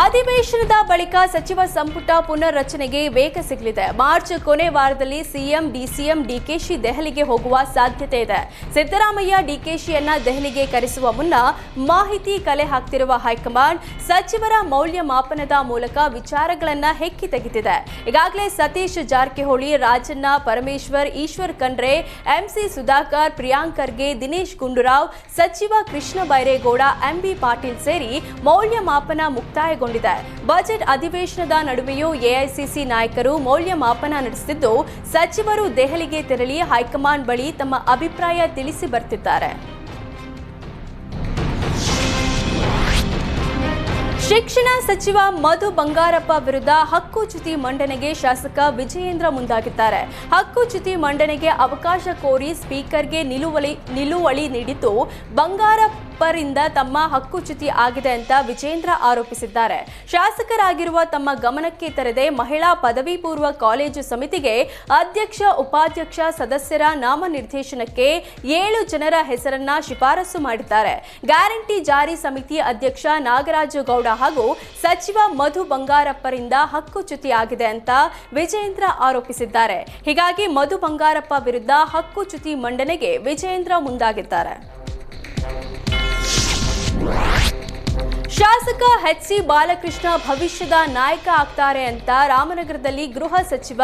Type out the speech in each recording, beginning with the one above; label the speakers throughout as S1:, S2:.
S1: ಅಧಿವೇಶನದ ಬಳಿಕ ಸಚಿವ ಸಂಪುಟ ಪುನರ್ರಚನೆಗೆ ವೇಗ ಸಿಗಲಿದೆ. ಮಾರ್ಚ್ ಕೊನೆ ವಾರದಲ್ಲಿ ಸಿಎಂ, ಡಿಸಿಎಂ, ಡಿಕೆಶಿ ದೆಹಲಿಗೆ ಹೋಗುವ ಸಾಧ್ಯತೆ ಇದೆ. ಸಿದ್ದರಾಮಯ್ಯ ಡಿಕೆಶಿಯನ್ನ ದೆಹಲಿಗೆ ಕರೆಸುವ ಮುನ್ನ ಮಾಹಿತಿ ಕಲೆ ಹಾಕ್ತಿರುವ ಹೈಕಮಾಂಡ್ ಸಚಿವರ ಮೌಲ್ಯಮಾಪನದ ಮೂಲಕ ವಿಚಾರಗಳನ್ನ ಹೆಕ್ಕಿ ತೆಗೆದಿದೆ ಈಗಾಗಲೇ ಸತೀಶ್ ಜಾರಕಿಹೊಳಿ, ರಾಜಣ್ಣ ಪರಮೇಶ್ವರ್, ಈಶ್ವರ್ ಖಂಡ್ರೆ ಎಂಸಿ ಸುಧಾಕರ್, ಪ್ರಿಯಾಂಕ್ ಖರ್ಗೆ, ದಿನೇಶ್ ಗುಂಡೂರಾವ್, ಸಚಿವ ಕೃಷ್ಣ ಬೈರೇಗೌಡ ಎಂಬಿ ಪಾಟೀಲ್ ಸೇರಿ ಮೌಲ್ಯಮಾಪನ ಮುಕ್ತಾಯಗೊಂಡಿದೆ ಬಜೆಟ್ ಅಧಿವೇಶನದ ನಡುವೆಯೂ ಎಐಸಿಸಿ ನಾಯಕರು ಮೌಲ್ಯಮಾಪನ ನಡೆಸುತ್ತಿದ್ದು ಸಚಿವರು ದೆಹಲಿಗೆ ತೆರಳಿ ಹೈಕಮಾಂಡ್ ಬಳಿ ತಮ್ಮ ಅಭಿಪ್ರಾಯ ತಿಳಿಸಿ ಬರ್ತಿದ್ದಾರೆ. ಶಿಕ್ಷಣ ಸಚಿವ ಮಧು ಬಂಗಾರಪ್ಪ ವಿರುದ್ಧ ಹಕ್ಕುಚ್ಯುತಿ ಮಂಡನೆಗೆ ಶಾಸಕ ವಿಜಯೇಂದ್ರ ಮುಂದಾಗಿದ್ದಾರೆ. ಹಕ್ಕುಚ್ಯುತಿ ಮಂಡನೆಗೆ ಅವಕಾಶ ಕೋರಿ ಸ್ಪೀಕರ್ಗೆ ನಿಲುವಳಿ ನಿಲುವಳಿ ನೀಡಿದ್ದು ಬಂಗಾರಪ್ಪರಿಂದ ತಮ್ಮ ಹಕ್ಕುಚ್ಯುತಿ ಆಗಿದೆ ಅಂತ ವಿಜೇಂದ್ರ ಆರೋಪಿಸಿದ್ದಾರೆ. ಶಾಸಕರಾಗಿರುವ ತಮ್ಮ ಗಮನಕ್ಕೆ ತರದೆ ಮಹಿಳಾ ಪದವಿ ಪೂರ್ವ ಕಾಲೇಜು ಸಮಿತಿಗೆ ಅಧ್ಯಕ್ಷ, ಉಪಾಧ್ಯಕ್ಷ ಸದಸ್ಯರ ನಾಮನಿರ್ದೇಶನಕ್ಕೆ ಏಳು ಜನರ ಹೆಸರನ್ನ ಶಿಫಾರಸು ಮಾಡಿದ್ದಾರೆ. ಗ್ಯಾರಂಟಿ ಜಾರಿ ಸಮಿತಿ ಅಧ್ಯಕ್ಷ ನಾಗರಾಜು ಗೌಡ ಹಾಗೂ ಸಚಿವ ಮಧು ಬಂಗಾರಪ್ಪರಿಂದ ಹಕ್ಕುಚ್ಯುತಿ ಆಗಿದೆ ಅಂತ ವಿಜಯೇಂದ್ರ ಆರೋಪಿಸಿದ್ದಾರೆ. ಹೀಗಾಗಿ ಮಧು ಬಂಗಾರಪ್ಪ ವಿರುದ್ಧ ಹಕ್ಕುಚ್ಯುತಿ ಮಂಡನೆಗೆ ವಿಜಯೇಂದ್ರ ಮುಂದಾಗಿದ್ದಾರೆ. Thank you. ಶಾಸಕ ಎಚ್ ಸಿ ಬಾಲಕೃಷ್ಣ ಭವಿಷ್ಯದ ನಾಯಕ ಆಗ್ತಾರೆ ಅಂತ ರಾಮನಗರದಲ್ಲಿ ಗೃಹ ಸಚಿವ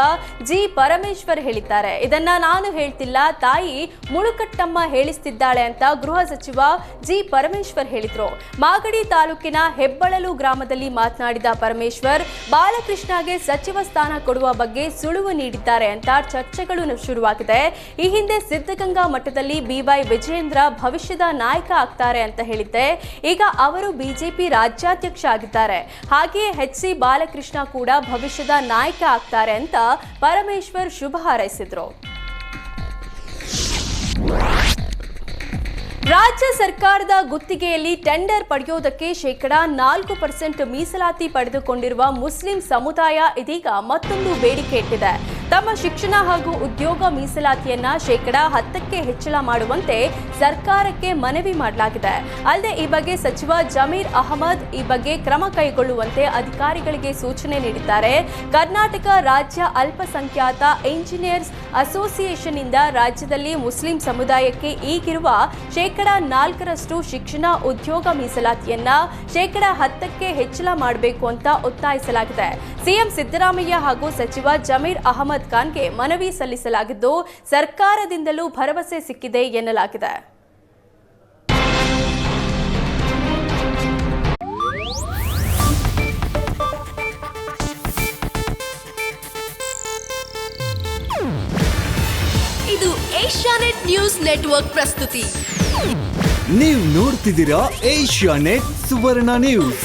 S1: ಜಿ ಪರಮೇಶ್ವರ್ ಹೇಳಿದ್ದಾರೆ. ಇದನ್ನ ನಾನು ಹೇಳ್ತಿಲ್ಲ, ತಾಯಿ ಮುಳುಕಟ್ಟಮ್ಮ ಹೇಳಿಸ್ತಿದ್ದಾಳೆ ಅಂತ ಗೃಹ ಸಚಿವ ಜಿ ಪರಮೇಶ್ವರ್ ಹೇಳಿದ್ರು. ಮಾಗಡಿ ತಾಲೂಕಿನ ಹೆಬ್ಬಳಲು ಗ್ರಾಮದಲ್ಲಿ ಮಾತನಾಡಿದ ಪರಮೇಶ್ವರ್, ಬಾಲಕೃಷ್ಣಗೆ ಸಚಿವ ಸ್ಥಾನ ಕೊಡುವ ಬಗ್ಗೆ ಸುಳಿವು ನೀಡಿದ್ದಾರೆ ಅಂತ ಚರ್ಚೆಗಳು ಶುರುವಾಗಿದೆ. ಈ ಹಿಂದೆ ಸಿದ್ಧಗಂಗಾ ಮಠದಲ್ಲಿ ಬಿವೈ ವಿಜಯೇಂದ್ರ ಭವಿಷ್ಯದ ನಾಯಕ ಆಗ್ತಾರೆ ಅಂತ ಹೇಳಿದ್ದೆ. ಈಗ ಅವರು ಬಿಜೆಪಿ ರಾಜ್ಯಾಧ್ಯಕ್ಷ ಆಗಿದ್ದಾರೆ. ಹಾಗೆಯೇ ಹೆಚ್ ಸಿ ಬಾಲಕೃಷ್ಣ ಕೂಡ ಭವಿಷ್ಯದ ನಾಯಕ ಆಗ್ತಾರೆ ಅಂತ ಪರಮೇಶ್ವರ್ ಶುಭ ಹಾರೈಸಿದ್ರು. ರಾಜ್ಯ ಸರ್ಕಾರದ ಗುತ್ತಿಗೆಯಲ್ಲಿ ಟೆಂಡರ್ ಪಡೆಯೋದಕ್ಕೆ ಶೇಕಡಾ ನಾಲ್ಕು ಪರ್ಸೆಂಟ್ ಮೀಸಲಾತಿ ಪಡೆದುಕೊಂಡಿರುವ ಮುಸ್ಲಿಂ ಸಮುದಾಯ ಇದೀಗ ಮತ್ತೊಂದು ಬೇಡಿಕೆ ಇಟ್ಟಿದೆ. ತಮ್ಮ ಶಿಕ್ಷಣ ಹಾಗೂ ಉದ್ಯೋಗ ಮೀಸಲಾತಿಯನ್ನ ಶೇಕಡ ಹತ್ತಕ್ಕೆ ಹೆಚ್ಚಳ ಮಾಡುವಂತೆ ಸರ್ಕಾರಕ್ಕೆ ಮನವಿ ಮಾಡಲಾಗಿದೆ. ಅಲ್ಲದೆ ಈ ಬಗ್ಗೆ ಸಚಿವ ಜಮೀರ್ ಅಹಮದ್ ಈ ಬಗ್ಗೆ ಕ್ರಮ ಕೈಗೊಳ್ಳುವಂತೆ ಅಧಿಕಾರಿಗಳಿಗೆ ಸೂಚನೆ ನೀಡಿದ್ದಾರೆ. ಕರ್ನಾಟಕ ರಾಜ್ಯ ಅಲ್ಪಸಂಖ್ಯಾತ ಇಂಜಿನಿಯರ್ಸ್ ಅಸೋಸಿಯೇಷನ್ ಇಂದ ರಾಜ್ಯದಲ್ಲಿ ಮುಸ್ಲಿಂ ಸಮುದಾಯಕ್ಕೆ ಈಗಿರುವ ಶೇಕಡ ನಾಲ್ಕರಷ್ಟು ಶಿಕ್ಷಣ, ಉದ್ಯೋಗ ಮೀಸಲಾತಿಯನ್ನ ಶೇಕಡ ಹತ್ತಕ್ಕೆ ಹೆಚ್ಚಳ ಮಾಡಬೇಕು ಅಂತ ಒತ್ತಾಯಿಸಲಾಗಿದೆ. ಸಿಎಂ ಸಿದ್ದರಾಮಯ್ಯ ಹಾಗೂ ಸಚಿವ ಜಮೀರ್ ಅಹಮದ್ ಖಾನ್ಗೆ ಮನವಿ ಸಲ್ಲಿಸಲಾಗಿದ್ದು ಸರ್ಕಾರದಿಂದಲೂ ಭರವಸೆ ಸಿಕ್ಕಿದೆ ಎನ್ನಲಾಗಿದೆ.
S2: ಇದು ಏಷ್ಯಾನೆಟ್ ನ್ಯೂಸ್ ನೆಟ್ವರ್ಕ್ ಪ್ರಸ್ತುತಿ.
S3: ನೀವು ನೋಡ್ತಿದ್ದೀರಾ ಏಷ್ಯಾನೆಟ್ ಸುವರ್ಣ ನ್ಯೂಸ್.